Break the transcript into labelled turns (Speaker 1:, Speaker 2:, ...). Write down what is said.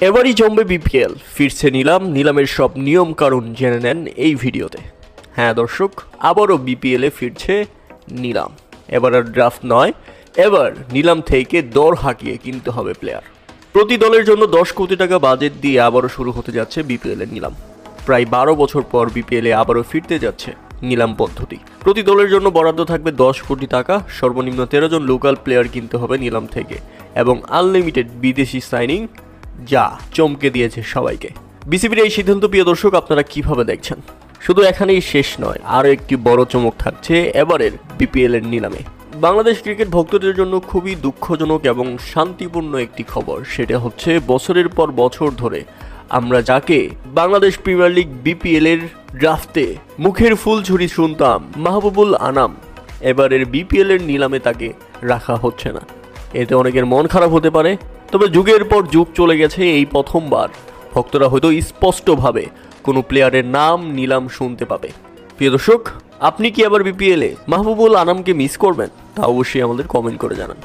Speaker 1: এবারই জমবে বিপিএল ফিরছে নিলাম। নিলামের সব নিয়ম কারণ জেনে নেন এই ভিডিওতে। হ্যাঁ দর্শক, আবারও বিপিএলে ফিরছে নিলাম। এবার আর ড্রাফট নয়। এবার নিলাম থেকে দর হাঁকিয়ে কিনতে হবে প্লেয়ার প্রতি দলের জন্য দশ কোটি টাকা বাজেট দিয়ে আবারও শুরু হতে যাচ্ছে বিপিএল এর নিলাম। প্রায় বারো বছর পর বিপিএলে আবারও ফিরতে যাচ্ছে নিলাম পদ্ধতি। প্রতি দলের জন্য বরাদ্দ থাকবে দশ কোটি টাকা। সর্বনিম্ন তেরো জন লোকাল প্লেয়ার কিনতে হবে নিলাম থেকে। এবং আনলিমিটেড বিদেশি সাইনিং যা চমকে দিয়েছে সবাইকে। বিসিবির এই সিদ্ধান্ত, প্রিয় দর্শক, আপনারা কীভাবে দেখছেন? শুধু এখানেই শেষ নয়, আরও একটি বড় চমক থাকছে এবারের বিপিএল এর নিলামে। বাংলাদেশ ক্রিকেট ভক্তদের জন্য খুবই দুঃখজনক এবং শান্তিপূর্ণ একটি খবর, সেটা হচ্ছে বছরের পর বছর ধরে আমরা যাকে বাংলাদেশ প্রিমিয়ার লিগ বিপিএল এর ড্রাফটে মুখের ফুল ঝুরি শুনতাম, মাহবুবুল আনাম, এবারের বিপিএল এর নিলামে তাকে রাখা হচ্ছে না। এতে অনেকের মন খারাপ হতে পারে তবে যুগের পর যুগ চলে গেছে এই প্রথমবার। ভক্তরা হয়তো স্পষ্টভাবে কোনো প্লেয়ারের নাম, নিলাম শুনতে পাবে। প্রিয় দর্শক, আপনি কি আবার বিপিএলে মাহবুবুল আনামকে মিস করবেন? তা অবশ্যই আমাদের কমেন্ট করে জানান।